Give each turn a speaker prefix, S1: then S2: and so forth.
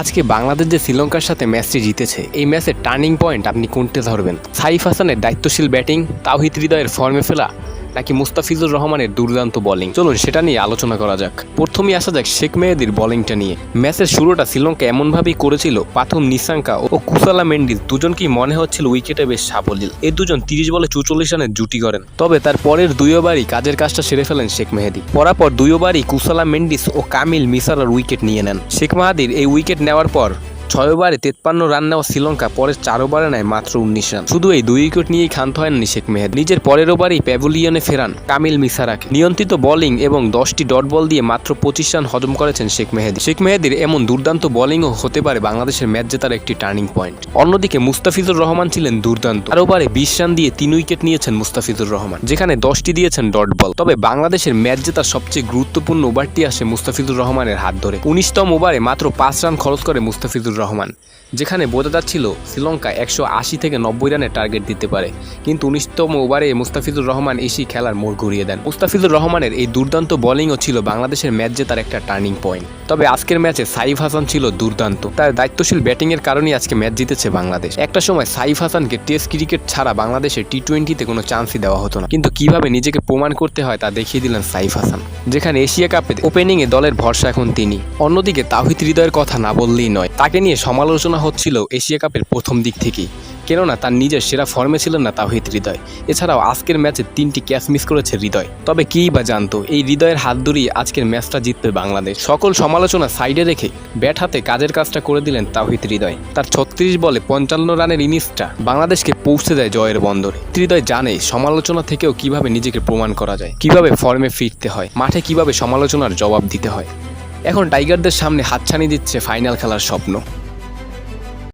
S1: আজকে বাংলাদেশ যে শ্রীলঙ্কার সাথে ম্যাচটি জিতেছে, এই ম্যাচের টার্নিং পয়েন্ট আপনি কোনটা ধরবেন? সাইফ হাসানের দায়িত্বশীল ব্যাটিং, তাওহিদ হৃদয়ের ফর্মে ফেলা নাকি মুস্তাফিজুর রহমানের দুর্দান্ত বোলিং চলুন, সেটা নিয়ে আলোচনা করা যাক। প্রথমেই আসা যাক শেখ মেহেদির বোলিংটা নিয়ে। ম্যাচের শুরুটা শ্রীলঙ্কা এমনভাবেই করেছিল, পাথম, নিসাঙ্কা ও কুসালা মেন্ডিস দুজনকেই মনে হচ্ছিল উইকেটে বেশ সাবলীল এই দুজন তিরিশ বলে চুচল্লিশ রানের জুটি করেন তবে তার পরের দুই ওভারই কাজের কাজটা সেরে ফেলেন শেখ মেহেদি। পরাপর দুই ওভারই কুসালা মেন্ডিস ও কামিল মিসারার উইকেট নিয়ে নেন। শেখ মাহাদির এই উইকেট নেওয়ার পর ছয় ওভারে তেপ্পান্ন রান নেওয়া শ্রীলঙ্কা, পরের চার ওভারে নেয় মাত্র উনিশ রান। শুধু এই দুই উইকেট নিয়েই ক্ষান্ত হয়নি শেখ মেহেদ নিজের পরের ওভারেই প্যাভিলিয়নে ফেরান কামিল মিসারাকে। নিয়ন্ত্রিত বোলিং এবং দশটি ডট বল দিয়ে মাত্র পঁচিশ রান হজম করেছেন শেখ মেহেদি। শেখ মেহেদির এমন দুর্দান্ত বোলিংও হতে পারে বাংলাদেশের ম্যাচ জেতার একটি টার্নিং পয়েন্ট। অন্যদিকে মুস্তাফিজুর রহমান ছিলেন দুর্দান্ত। আর ওভারে বিশ রান দিয়ে তিন উইকেট নিয়েছেন মুস্তাফিজুর রহমান, যেখানে দশটি দিয়েছেন ডট বল। তবে বাংলাদেশের ম্যাচ জেতার সবচেয়ে গুরুত্বপূর্ণ ওভারটি আসে মুস্তাফিজুর রহমানের হাত ধরে। উনিশতম ওভারে মাত্র পাঁচ রান খরচ করে মুস্তাফিজুর রহমান, যেখানে বোঝা যাচ্ছিল শ্রীলঙ্কা একশো আশি থেকে নব্বই রানের টার্গেট দিতে পারে। কিন্তু উনিশতম ওভারে মুস্তাফিজুর রহমান এসেই খেলার মোড় ঘুরিয়ে দেন। মুস্তাফিজুর রহমানের এই দুর্দান্ত বোলিংও ছিল বাংলাদেশের ম্যাচ জেতার একটা টার্নিং পয়েন্ট তবে আজকের ম্যাচে সাইফ হাসান ছিল দুর্দান্ত। তার দায়িত্বশীল ব্যাটিংয়ের কারণেই আজকে ম্যাচ জিতেছে বাংলাদেশ। একটা সময় সাইফ হাসানকে টেস্ট ক্রিকেট ছাড়া বাংলাদেশের টি টোয়েন্টিতে কোনো চান্সই দেওয়া হতো না। কিন্তু কীভাবে নিজেকে প্রমাণ করতে হয় তা দেখিয়ে দিলেন সাইফ হাসান। যেখানে এশিয়া কাপে ওপেনিংয়ে দলের ভরসা এখন তিনি। অন্যদিকে তাহিদ হৃদয়ের কথা না বললেই নয়, তাকে নিয়ে সমালোচনা হচ্ছিল এশিয়া কাপের প্রথম দিক থেকেই। কেননা তার নিজের সেরা ফর্মে ছিলেন না তাহিদ হৃদয়। এছাড়াও আজকের ম্যাচে তিনটি ক্যাচ মিস করেছে হৃদয়। তবে কিই বা জানতো, এই হৃদয়ের হাত ধরেই আজকের ম্যাচটা জিতবে বাংলাদেশ। সকল সমালোচনা সাইডে রেখে ব্যাট হাতে কাজের কাজটা করে দিলেন তাহিদ হৃদয়। তার ছত্রিশ বলে পঞ্চান্ন রানের ইনিংসটা বাংলাদেশকে পৌঁছে দেয় জয়ের বন্দরে। হৃদয় জানে সমালোচনা থেকেও কীভাবে নিজেকে প্রমাণ করা যায়, কীভাবে ফর্মে ফিরতে হয়, মাঠে কীভাবে সমালোচনার জবাব দিতে হয়। এখন টাইগারদের সামনে হাতছানি দিচ্ছে ফাইনাল খেলার স্বপ্ন।